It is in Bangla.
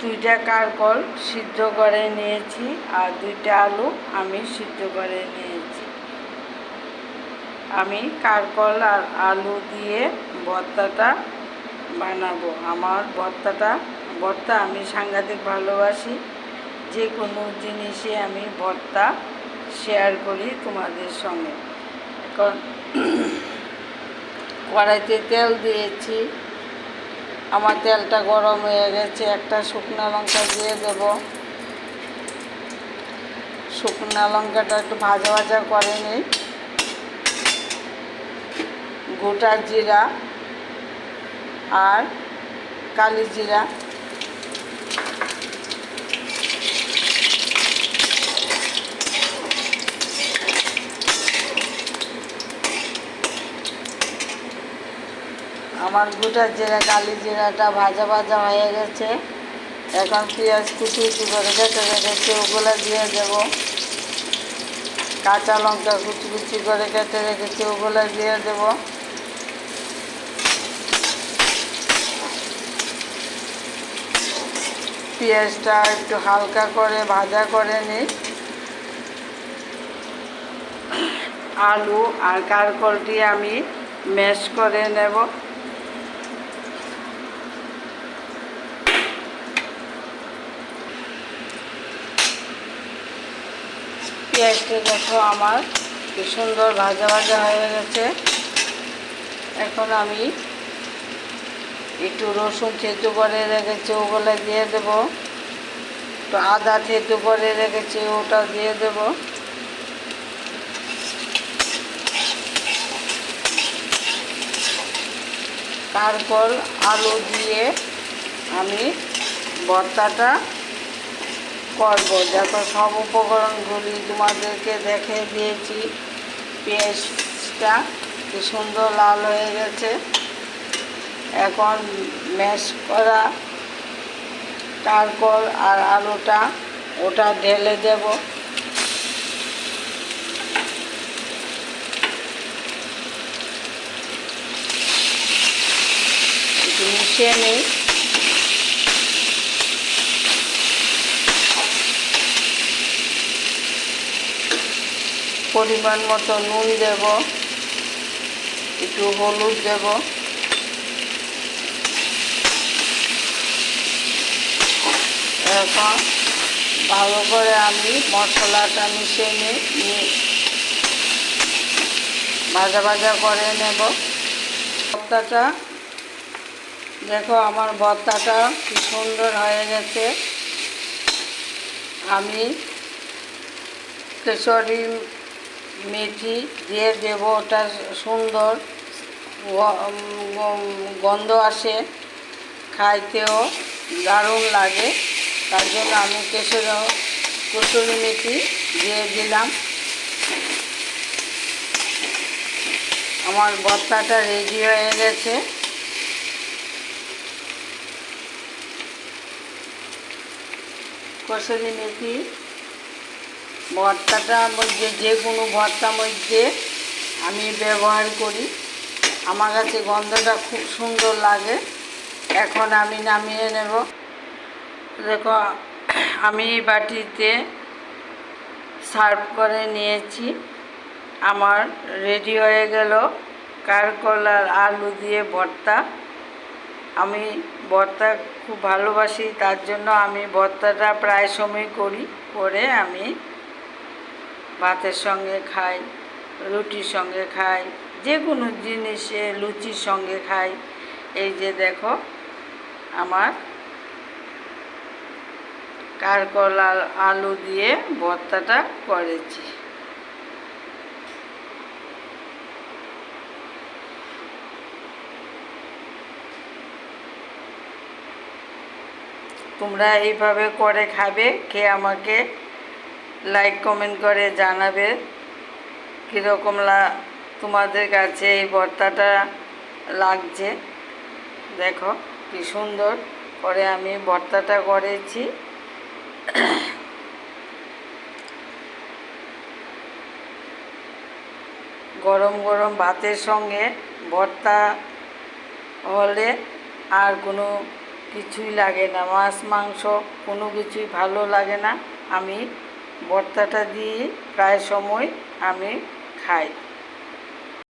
দুইটা কারকল সিদ্ধ করে নিয়েছি আর দুইটা আলু আমি সিদ্ধ করে নিয়েছি। আমি কারকল আর আলু দিয়ে ভর্তাটা বানাবো। আমার ভর্তাটা, ভর্তা আমি সাংঘাতিক ভালোবাসি। যে কোনো জিনিসে আমি ভর্তা শেয়ার করি তোমাদের সঙ্গে। এখন কড়াইতে তেল দিয়েছি। আমার তেলটা গরম হয়ে গেছে, একটা শুকনো লঙ্কা দিয়ে দেব। শুকনো লঙ্কাটা একটু ভাজা ভাজা করে নিই। গোটা জিরা আর কালি জিরা। আমার গোটা জিরা, কালি জিরাটা ভাজা ভাজা হয়ে গেছে। এখন পেঁয়াজ কুচি কুচি করে কেটে রেখেছি, ওগুলো দিয়ে দেব। কাঁচা লঙ্কা কুচি কুচি করে কেটে রেখেছি, ওগুলো দিয়ে দেব। পেঁয়াজটা একটু হালকা করে ভাজা করে নিই। আলু আর কারকলটি আমি ম্যাশ করে নেব। পেঁয়াজটা দেখো আমার, কি সুন্দর ভাজা ভাজা হয়ে গেছে। এখন আমি একটু রসুন থেতু করে রেখেছি, ওগুলো দিয়ে দেবো। একটু আদা থেতু করে রেখেছি, ওটা দিয়ে দেবো। তারপর আলু দিয়ে আমি ভর্তাটা করব দেখো সব উপকরণগুলি তোমাদেরকে দেখে দিয়েছি পেঁয়াজটা কি সুন্দর লাল হয়ে গেছে। এখন ম্যাশ করা তারপর আর আলুটা ওটা ঢেলে দেব। মিশিয়ে নিই। পরিমাণ মতো নুন দেব। একটু হলুদ দেব। এখন ভালো করে আমি মশলাটা মিশিয়ে নিয়ে ভাজা ভাজা করে নেব। ভর্তাটা দেখো আমার ভর্তাটা কি সুন্দর হয়ে গেছে। আমি কেশরি মেথি দিয়ে দেব, ওটা সুন্দর গন্ধ আসে, খাইতেও দারুণ লাগে। তার জন্য আমি কেশর কসুরি মেথি দিয়ে দিলাম। আমার ভর্তাটা রেডি হয়ে গেছে। কসুরি মেথি ভর্তাটার মধ্যে যে কোনো ভর্তার মধ্যে আমি ব্যবহার করি। আমার কাছে গন্ধটা খুব সুন্দর লাগে। এখন আমি নামিয়ে নেব। দেখো, আমি বাটিতে সার্ভ করে নিয়েছি। আমার রেডি হয়ে গেল কারকলার আলু দিয়ে ভর্তা। আমি ভর্তা খুব ভালোবাসি, তার জন্য আমি ভর্তাটা প্রায় সময় করি, করে আমি ভাতের সঙ্গে খাই, রুটির সঙ্গে খাই যে কোনো জিনিসে লুচির সঙ্গে খাই। এই যে দেখো, আমার কারকল আলু দিয়ে ভর্তাটা করেছি। তোমরা এইভাবে করে খাবে খেয়ে আমাকে লাইক কমেন্ট করে জানাবে কীরকম লা, তোমাদের কাছে এই ভর্তাটা লাগছে। দেখো কি সুন্দর করে আমি ভর্তাটা করেছি। গরম গরম ভাতের সঙ্গে ভর্তা হলে আর কোনো কিছুই লাগে না। মাছ, মাংস কোনো কিছুই ভালো লাগে না। আমি ভর্তাটা দিয়ে প্রায় সময় আমি খাই।